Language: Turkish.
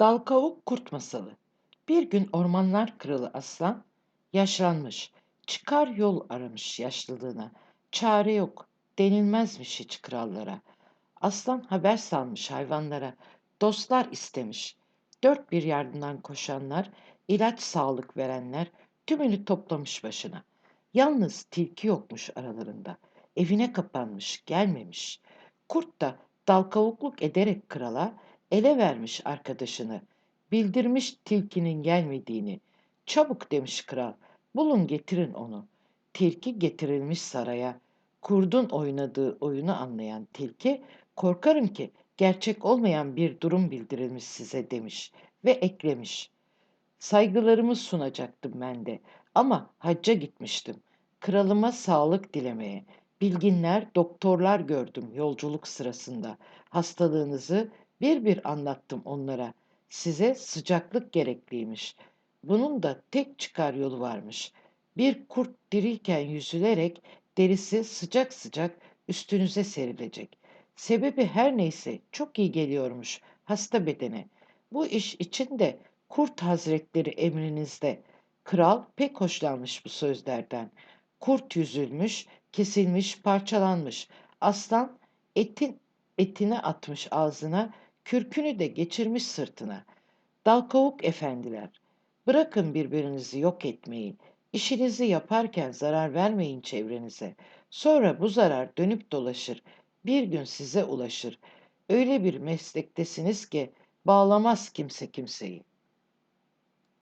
Dal Kavuk Kurt Masalı Bir gün ormanlar kralı aslan yaşlanmış. Çıkar yol aramış yaşlılığına. Çare yok denilmezmiş hiç krallara. Aslan haber salmış hayvanlara. Dostlar istemiş. Dört bir yardımdan koşanlar, ilaç sağlık verenler tümünü toplamış başına. Yalnız tilki yokmuş aralarında. Evine kapanmış, gelmemiş. Kurt da dal kavukluk ederek krala ele vermiş arkadaşını. Bildirmiş tilkinin gelmediğini. Çabuk demiş kral, bulun getirin onu. Tilki getirilmiş saraya. Kurdun oynadığı oyunu anlayan tilki, korkarım ki gerçek olmayan bir durum bildirilmiş size demiş ve eklemiş. Saygılarımı sunacaktım ben de ama hacca gitmiştim. Kralıma sağlık dilemeye. Bilginler, doktorlar gördüm yolculuk sırasında. Hastalığınızı bir bir anlattım onlara. Size sıcaklık gerekliymiş. Bunun da tek çıkar yolu varmış. Bir kurt diriyken yüzülerek derisi sıcak sıcak üstünüze serilecek. Sebebi her neyse çok iyi geliyormuş hasta bedene. Bu iş için de Kurt Hazretleri emrinizde. Kral pek hoşlanmış bu sözlerden. Kurt yüzülmüş, kesilmiş, parçalanmış. Aslan etin etini atmış ağzına, kürkünü de geçirmiş sırtına. Dalkavuk efendiler, bırakın birbirinizi yok etmeyi. İşinizi yaparken zarar vermeyin çevrenize. Sonra bu zarar dönüp dolaşır. Bir gün size ulaşır. Öyle bir meslektesiniz ki bağlamaz kimse kimseyi.